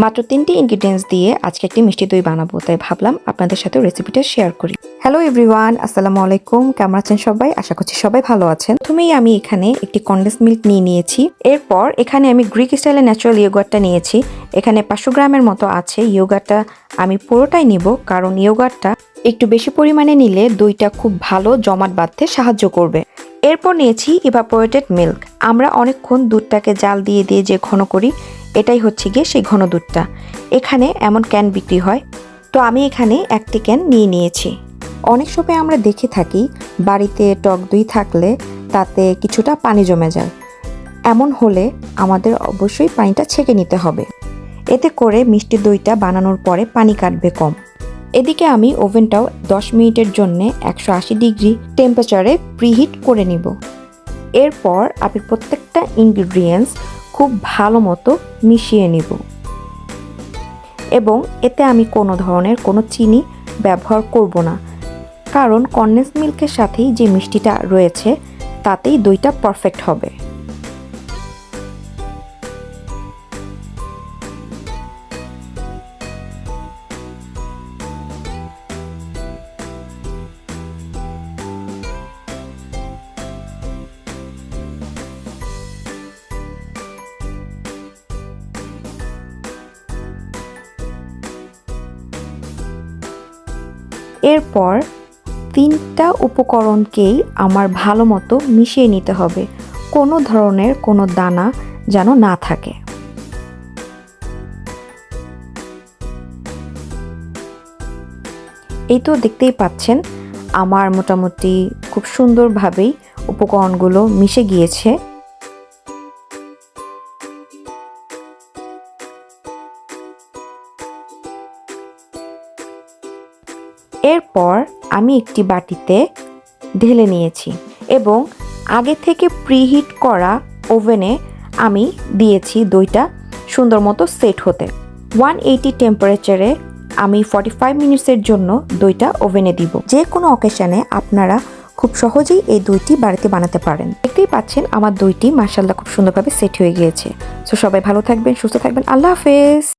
মাত্র তিনটি ইনগ্রিডিয়েন্টস দিয়ে আজকে একটি মিষ্টি দই বানাবো, তাই ভাবলাম আপনাদের সাথে রেসিপিটা শেয়ার করি। হ্যালো এভরিওয়ান আসসালামু আলাইকুম, কেমন আছেন সবাই? আশা করছি সবাই ভালো আছেন। প্রথমেই আমি এখানে একটি কন্ডেন্স মিল্ক নিয়ে নিয়েছি। এরপর এখানে আমি গ্রিক স্টাইলের ন্যাচারাল ইয়োগারটা নিয়েছি। এখানে পাঁচশো গ্রামের মতো আছে ইয়োগাটা আমি পুরোটাই নিব, কারণ ইয়োগারটা একটু বেশি পরিমাণে নিলে দইটা খুব ভালো জমাট বাঁধতে সাহায্য করবে। এরপর নিয়েছি ইভাপোরেটেড মিল্ক আমরা অনেকক্ষণ দুধটাকে জাল দিয়ে দিয়ে যে ঘন করি এটাই হচ্ছে গিয়ে সেই ঘন দুধটা। এখানে এমন ক্যান বিক্রি হয়। তো আমি এখানে একটি ক্যান নিয়ে নিয়েছি। অনেক সময় আমরা দেখে থাকি, বাড়িতে টক দই থাকলে তাতে কিছুটা পানি জমে যায়। এমন হলে আমাদের অবশ্যই পানিটা ছেঁকে নিতে হবে। এতে করে মিষ্টি দইটা বানানোর পরে পানি কাটবে কম। এদিকে আমি ওভেনটাও 10 মিনিটের জন্য একশো আশি ডিগ্রি টেম্পারেচারে প্রিহিট করে নিব। এরপর আমি প্রত্যেকটা ইনগ্রিডিয়েন্টস খুব ভালো মতো মিশিয়ে নিব। এবং এতে আমি কোনো ধরনের কোনো চিনি ব্যবহার করব না। কারণ কন্ডেন্স মিল্কের সাথেই যে মিষ্টিটা রয়েছে, তাতেই দইটা পারফেক্ট হবে। এরপর তিনটা উপকরণকেই আমার ভালো মতো মিশিয়ে নিতে হবে। কোনো ধরনের কোনো দানা যেন না থাকে। এই তো দেখতেই পাচ্ছেন, আমার মোটামুটি খুব সুন্দরভাবেই উপকরণগুলো মিশে গিয়েছে। এরপর আমি একটি বাটিতে ঢেলে নিয়েছি এবং আগে থেকে প্রিহিট করা ওভেনে আমি দিয়েছি দইটা সুন্দর মতো সেট হতে। ওয়ান এইটি টেম্পারেচারে আমি ফর্টি ফাইভ মিনিটসের জন্য দইটা ওভেনে দিব। যে কোনো অকেশানে আপনারা খুব সহজেই এই দইটি বাড়িতে বানাতে পারেন। দেখতেই পাচ্ছেন আমার দইটি মার্শাল্লাহ খুব সুন্দরভাবে সেট হয়ে গিয়েছে। সো সবাই ভালো থাকবেন, সুস্থ থাকবেন। আল্লাহ হাফেজ।